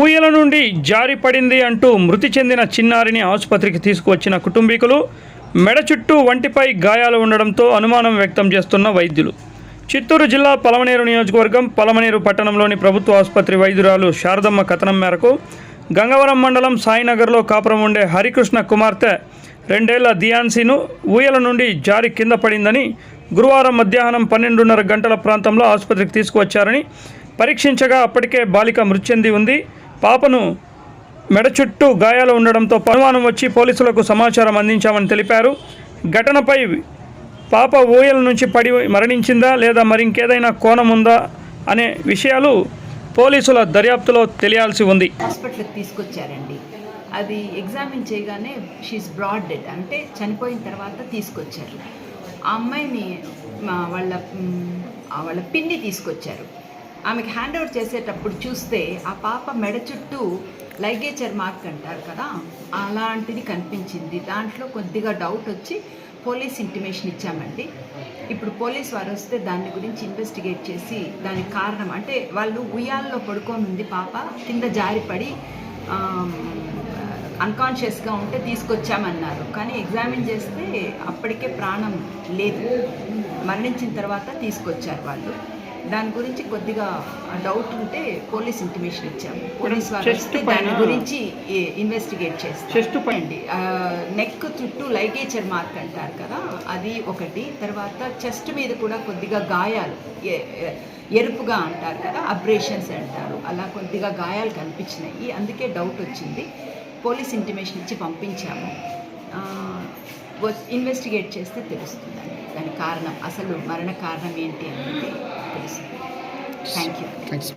ఊయల నుండి జారిపడింది అంటూ మృతి చెందిన చిన్నారిని ఆసుపత్రికి తీసుకువచ్చిన కుటుంబీకులు మెడ చుట్టూ వంటిపై గాయాలు ఉండడంతో అనుమానం వ్యక్తం చేస్తున్న వైద్యులు. చిత్తూరు జిల్లా పలమనేరు నియోజకవర్గం పలమనేరు పట్టణంలోని ప్రభుత్వ ఆసుపత్రి వైద్యురాలు శారదమ్మ కథనం మేరకు గంగవరం మండలం సాయినగర్లో కాపురం ఉండే హరికృష్ణ కుమార్తె రెండేళ్ళ దియాన్సీను ఊయల నుండి జారి కింద పడిందని గురువారం మధ్యాహ్నం పన్నెండున్నర గంటల ప్రాంతంలో ఆసుపత్రికి తీసుకువచ్చారని పరీక్షించగా అప్పటికే బాలిక మృతి చెంది ఉంది. పాపను మెడ చుట్టూ గాయాలు ఉండడంతో అనుమానం వచ్చి పోలీసులకు సమాచారం అందించామని తెలిపారు. ఘటనపై పాప ఊయల నుంచి పడి మరణించిందా లేదా మరింకేదైనా కోణం ఉందా అనే విషయాలు పోలీసుల దర్యాప్తులో తెలియాల్సి ఉంది. హాస్పిటల్కి తీసుకొచ్చారండి. అది ఎగ్జామిన్ చేయగానే షీఈస్ బ్రాడ్ డెడ్ అంటే చనిపోయిన తర్వాత తీసుకొచ్చారు. ఆ అమ్మాయిని వాళ్ళ వాళ్ళ పిన్ని తీసుకొచ్చారు. ఆమెకి హ్యాండ్ ఓవర్ చేసేటప్పుడు చూస్తే ఆ పాప మెడ చుట్టూ లైగేచర్ మార్క్ అంటారు కదా అలాంటిది కనిపించింది. దాంట్లో కొద్దిగా డౌట్ వచ్చి పోలీస్ ఇంటిమేషన్ ఇచ్చామండి. ఇప్పుడు పోలీస్ వారు వస్తే దాని గురించి ఇన్వెస్టిగేట్ చేసి దానికి కారణం అంటే వాళ్ళు ఉయ్యాల్లో పడుకోనుంది పాప కింద జారిపడి అన్కాన్షియస్గా ఉంటే తీసుకొచ్చామన్నారు. కానీ ఎగ్జామిన్ చేస్తే అప్పటికే ప్రాణం లేదు. మరణించిన తర్వాత తీసుకొచ్చారు వాళ్ళు. దాని గురించి కొద్దిగా డౌట్ ఉంటే పోలీస్ ఇంటిమేషన్ ఇచ్చాము. పోలీస్ వస్తే పైన- దాని గురించి ఇన్వెస్టిగేట్ అండి నెక్ చుట్టూ లైగేచర్ మార్క్ అంటారు కదా అది ఒకటి. తర్వాత చెస్ట్ మీద కూడా కొద్దిగా గాయాలు ఎరుపుగా అంటారు కదా అబ్రేషన్స్ అంటారు. అలా కొద్దిగా గాయాలు కనిపించినాయి. అందుకే డౌట్ వచ్చింది. పోలీస్ ఇంటిమేషన్ ఇచ్చి పంపించాము. ఇన్వెస్టిగేట్ చేస్తే తెలుస్తుందండి. దాని కారణం అసలు మరణ కారణం ఏంటి అనేది. please. Thank you. Thanks.